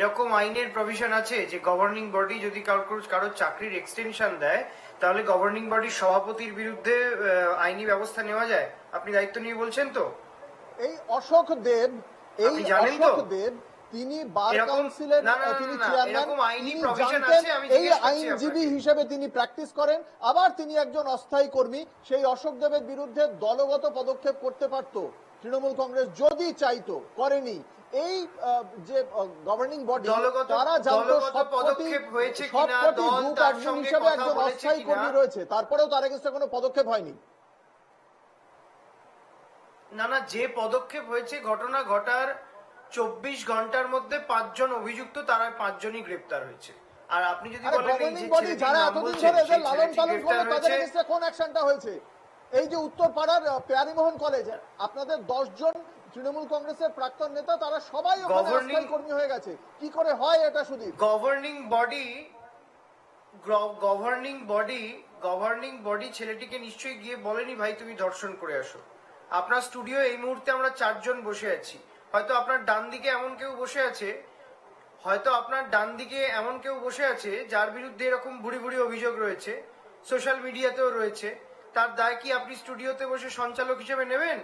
এরকম আইনের প্রভিশন আছে যে গভর্নিং বডি যদি কারোর কারোর চাকরির এক্সটেনশন দেয় তাহলে গভর্নিং বডির সভাপতির বিরুদ্ধে আইনি ব্যবস্থা নেওয়া যায়? আপনি দায়িত্ব নিয়ে বলছেন তো। এই অশোক দেব এই জানেন তো? অশোক দেব তিনি বার কাউন্সিলের তিনি চেয়ারম্যান এই আইনজীবী হিসেবে তিনি প্র্যাকটিস করেন। আবার তিনি একজন অস্থায়ী কর্মী সেই অশোক দেবের বিরুদ্ধে দলগত পদক্ষেপ করতে পারত। তৃণমূল কংগ্রেস যদি চাইতো করেনি এই যে গভর্নিং বডি তারা জানতো সবকটি গ্রুপ তার হিসেবে একজন অস্থায়ী কর্মী রয়েছে তারপরেও তার এগেনস্টে কোনো পদক্ষেপ হয়নি। না না যে পদক্ষেপ হয়েছে ঘটনা ঘটার চব্বিশ ঘণ্টার মধ্যে পাঁচজন অভিযুক্ত তারা পাঁচজনই গ্রেপ্তার হয়েছে। আর আপনি যদি বলেন যে যারা এতদিন ধরে এদের লালন পালন করে তাদের কোন অ্যাকশনটা হয়েছে? এই যে উত্তরপাড়ার প্যারিমোহন কলেজ আপনাদের দশজন তৃণমূল কংগ্রেসের প্রাক্তন নেতা তারা সবাই ওখানে কর্মী হয়ে গেছে। কি করে হয় এটা শুধু governing body governing body governing body ছেলেটিকে নিশ্চয়ই গিয়ে বলেনি ভাই তুমি দর্শন করে আসো। আপনার স্টুডিও এই মুহূর্তে আমরা চারজন বসে আছি। হয়তো আপনার ডান দিকে এমন কেউ বসে আছে হয়তো আপনার ডান দিকে এমন কেউ বসে আছে যার বিরুদ্ধে এরকম বুড়ি বুড়ি অভিযোগ রয়েছে সোশ্যাল মিডিয়াতেও রয়েছে। তার দায় কি আপনি স্টুডিওতে বসে সঞ্চালক হিসেবে নেবেন?